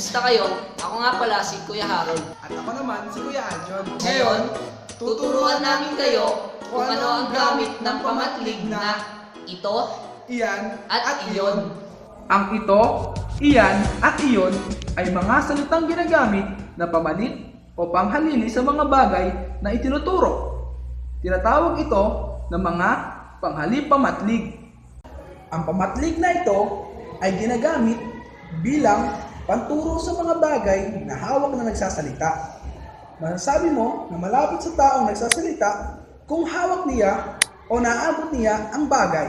Kumusta kayo? Ako nga pala si Kuya Harold. At ako naman si Kuya Aljon. Ngayon, tuturuan namin kayo kung ano ang gamit ng pamatlig na ito iyan at iyon. Ang ito, iyan at iyon ay mga salitang ginagamit na pamalit o panghalili sa mga bagay na itinuturo. Tinatawag ito na mga panghalip-pamatlig. Ang pamatlig na ito ay ginagamit bilang panturo sa mga bagay na hawak na nagsasalita. Masasabi mo na malapit sa taong nagsasalita kung hawak niya o naabot niya ang bagay.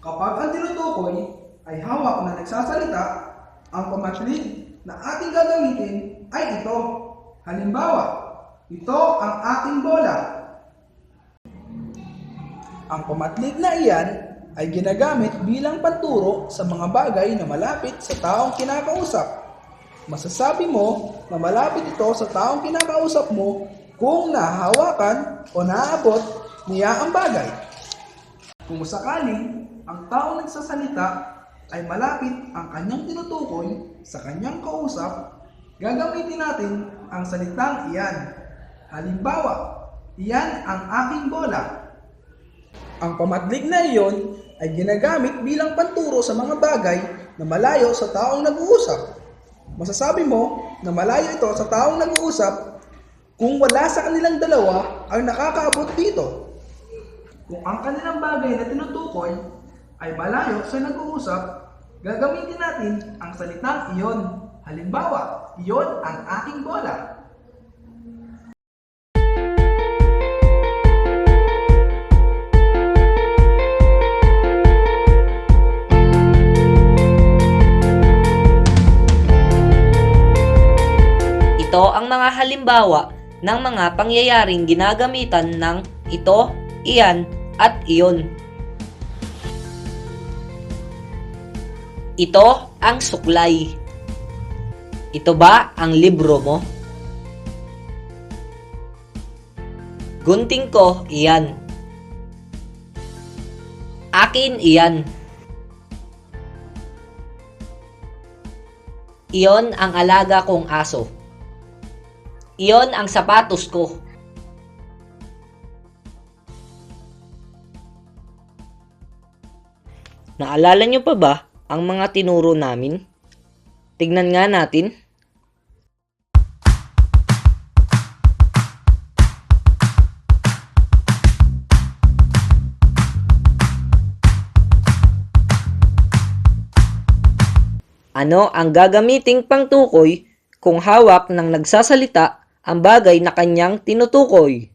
Kapag ang tinutukoy ay hawak na nagsasalita, ang pamatlig na ating gagamitin ay ito. Halimbawa, ito ang ating bola. Ang pamatlig na iyan ay ginagamit bilang panturo sa mga bagay na malapit sa taong kinakausap. Masasabi mo na malapit ito sa taong kinakausap mo kung nahahawakan o naaabot niya ang bagay. Kung sakaling ang taong nagsasalita ay malapit ang kanyang tinutukoy sa kanyang kausap, gagamitin natin ang salitang iyan. Halimbawa, iyan ang aking bola. Ang pamatlig na iyon ay ginagamit bilang panturo sa mga bagay na malayo sa taong nag-uusap. Masasabi mo na malayo ito sa taong nag-uusap kung wala sa kanilang dalawa ang nakakaabot dito. Kung ang kanilang bagay na tinutukoy ay malayo sa nag-uusap, gagamitin natin ang salitang iyon. Halimbawa, iyon ang aking bola. Ito ang mga halimbawa ng mga pangyayaring ginagamitan ng ito, iyan, at iyon. Ito ang suklay. Ito ba ang libro mo? Gunting ko, iyan. Akin, iyan. Iyon ang alaga kong aso. Iyon ang sapatos ko. Naalala niyo pa ba ang mga tinuro namin? Tignan nga natin. Ano ang gagamiting pangtukoy kung hawak ng nagsasalita ang bagay na kanyang tinutukoy?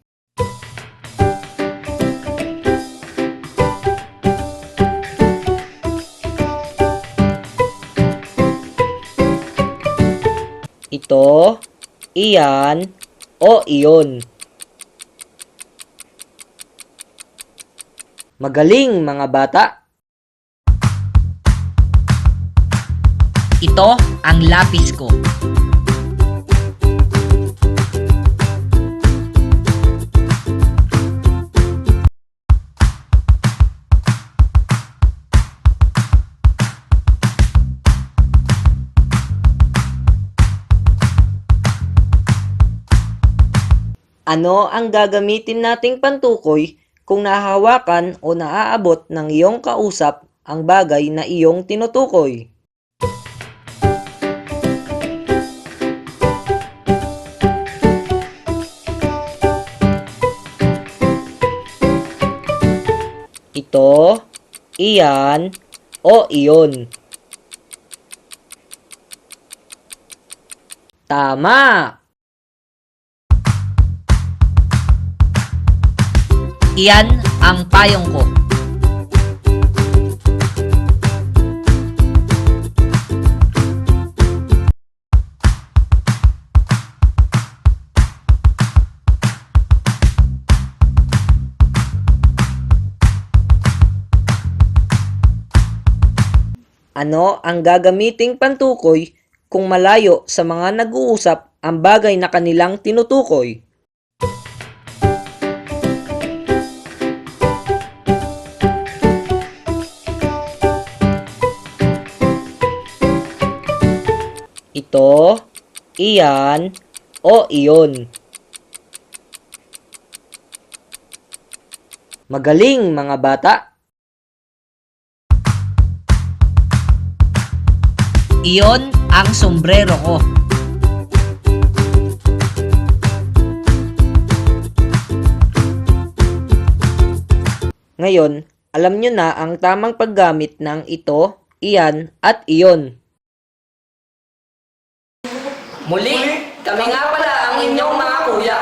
Ito, iyan, o iyon. Magaling mga bata. Ito ang lapis ko. Ano ang gagamitin nating pantukoy kung nahahawakan o naaabot ng iyong kausap ang bagay na iyong tinutukoy? Ito, iyan, o iyon. Tama! Iyan ang payong ko. Ano ang gagamiting pantukoy kung malayo sa mga nag-uusap ang bagay na kanilang tinutukoy? Iyan o iyon. Magaling mga bata! Iyon ang sombrero ko. Ngayon, alam nyo na ang tamang paggamit ng ito, iyan, at iyon. Muli, kami nga pala ang inyong mga kuya.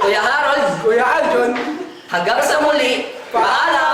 Kuya Harold, Kuya Aljon, hanggang sa muli, paalam!